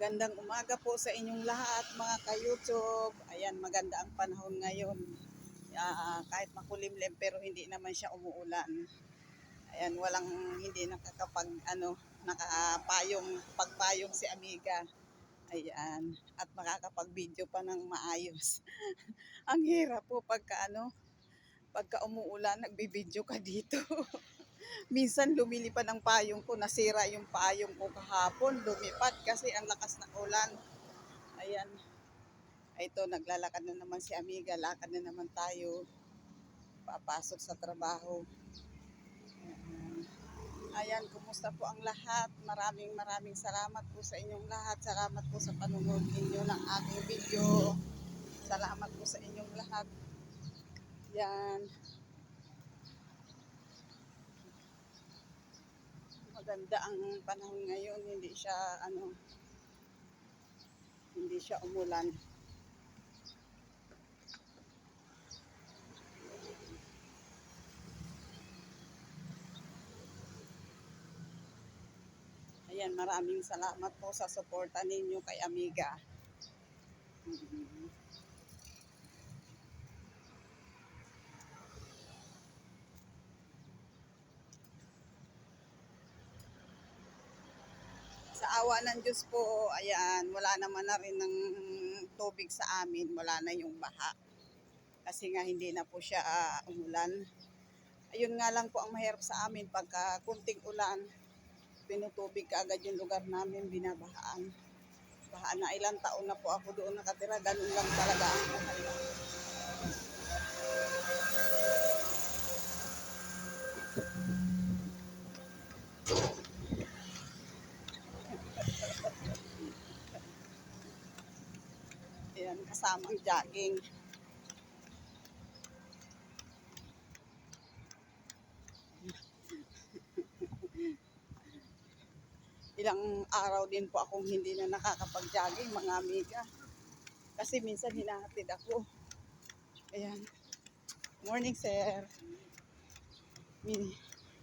Magandang umaga po sa inyong lahat mga ka-YouTube. Ayan, maganda ang panahon ngayon. Ah, kahit makulimlim pero hindi naman siya umuulan. Ayan, walang hindi nakakapag ano, nakapayong pagpayong si Amiga. Ayan, at makakapag-video pa ng maayos. ang hirap po pagka ano, pagka umuulan, nagbibideo ka dito. Minsan lumilipad ang payong ko, nasira yung payong ko kahapon, lumipad kasi ang lakas ng ulan. Ayan. Ito, naglalakad na naman si Amiga, lakad na naman tayo. Papasok sa trabaho. Ayan. Kumusta po ang lahat? Maraming maraming salamat po sa inyong lahat. Salamat po sa panunod ninyo ng aking video. Salamat po sa inyong lahat. Yan. Maganda ang panahon ngayon, hindi siya ano hindi siya umulan. Ayan, maraming salamat po sa suporta ninyo kay Amiga. Mhm. Sa awa ng Diyos po, ayan, wala naman na rin ng tubig sa amin, wala na yung baha. Kasi nga hindi na po siya ah, umulan. Ayun nga lang po ang mahirap sa amin, pagka kunting ulan, pinutubig ka agad yung lugar namin, binabahaan. Baha na ilang taon na po ako doon nakatira, ganun lang talaga ang buhay. Ayan, kasamang jogging. Ilang araw din po akong hindi na nakakapag-jogging, mga amiga. Kasi minsan hinahatid ako. Ayan. Morning, sir.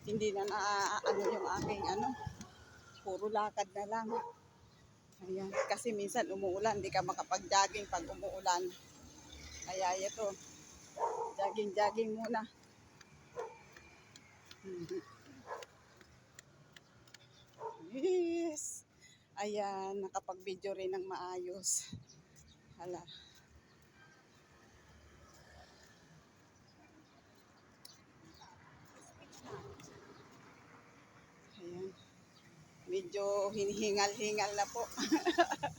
Hindi na na ano yung aking ano, puro lakad na lang. Ayan. Kasi minsan umuulan, di ka makapag-jogging pag umuulan. Kaya ito, jogging-jogging muna. Yes. Ayan, nakapag-video rin ng maayos. Hala. Ayan. Medyo hinihingal-hingal na po.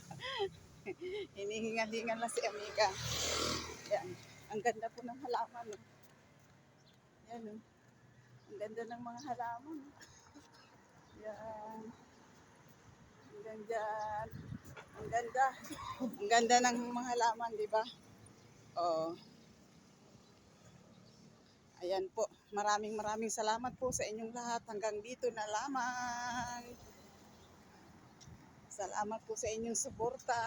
hinihingal-hingal na si Amiga. Ayan. Ang ganda po ng halaman. Oh. Ayan. Oh. Ang ganda ng mga halaman. Ayan. Ang ganda. Ang ganda. Ang ganda ng mga halaman, di ba? Oo. Ayan po. Maraming maraming salamat po sa inyong lahat. Hanggang dito na lamang. Salamat po sa inyong suporta.